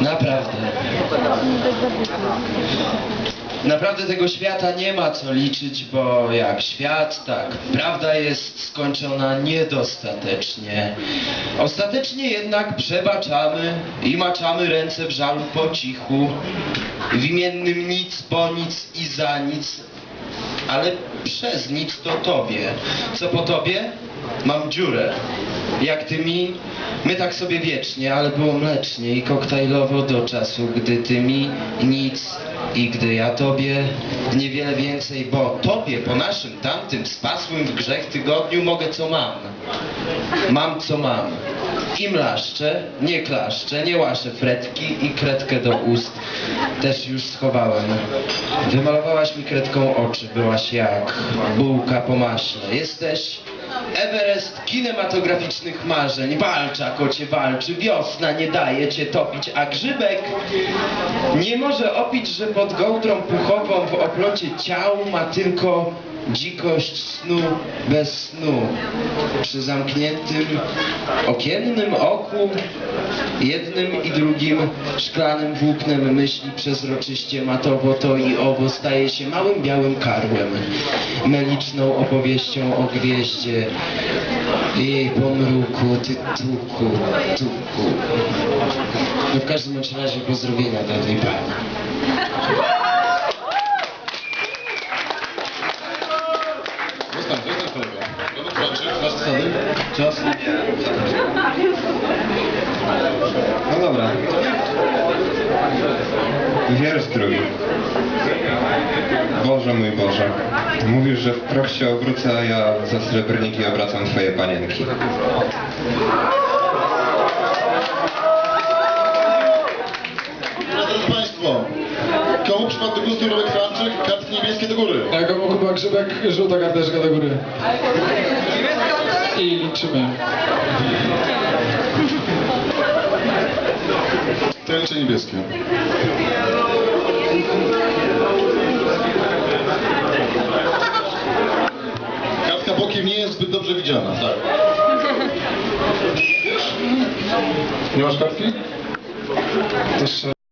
Naprawdę. Naprawdę tego świata nie ma co liczyć, bo jak świat, tak, prawda jest skończona niedostatecznie. Ostatecznie jednak przebaczamy i maczamy ręce w żalu po cichu, w imiennym nic, po nic i za nic, ale przez nic to tobie. Co po tobie? Mam dziurę. Jak ty mi? My tak sobie wiecznie, ale było mlecznie i koktajlowo do czasu, gdy ty mi nic i gdy ja tobie niewiele więcej, bo tobie po naszym tamtym spasłym w grzech tygodniu mogę co mam. Mam co mam. I mlaszczę, nie klaszczę, nie łaszę fretki i kredkę do ust też już schowałem. Wymalowałaś mi kredką oczy, byłaś jak bułka po maśle. Jesteś Everest kinematograficznych marzeń. Walcza kocie walczy, wiosna nie daje cię topić, a grzybek nie może opić, że pod gołdrą puchową w oplocie ciał ma tylko dzikość snu bez snu. Przy zamkniętym okiennym oku jednym i drugim szklanym włóknem myśli przezroczyście matowo to i owo staje się małym białym karłem, meliczną opowieścią o gwieździe jej pomruku, tytuku, tuku. No w każdym razie pozdrowienia dla tej pani. Zasady? Czas? No dobra. Wiersz drugi. Boże mój Boże, mówisz, że w proch się obrócę, a ja za srebrniki obracam twoje panienki. Drodzy Państwo, komu przypadł gustu Robert Franczyk? Kartki niebieskie do góry. Jak obok Kuba Grzybek, żółta karteczka do góry. I liczymy. Tęcze niebieskie. Kartka bokiem nie jest zbyt dobrze widziana, tak. Nie masz kartki? Też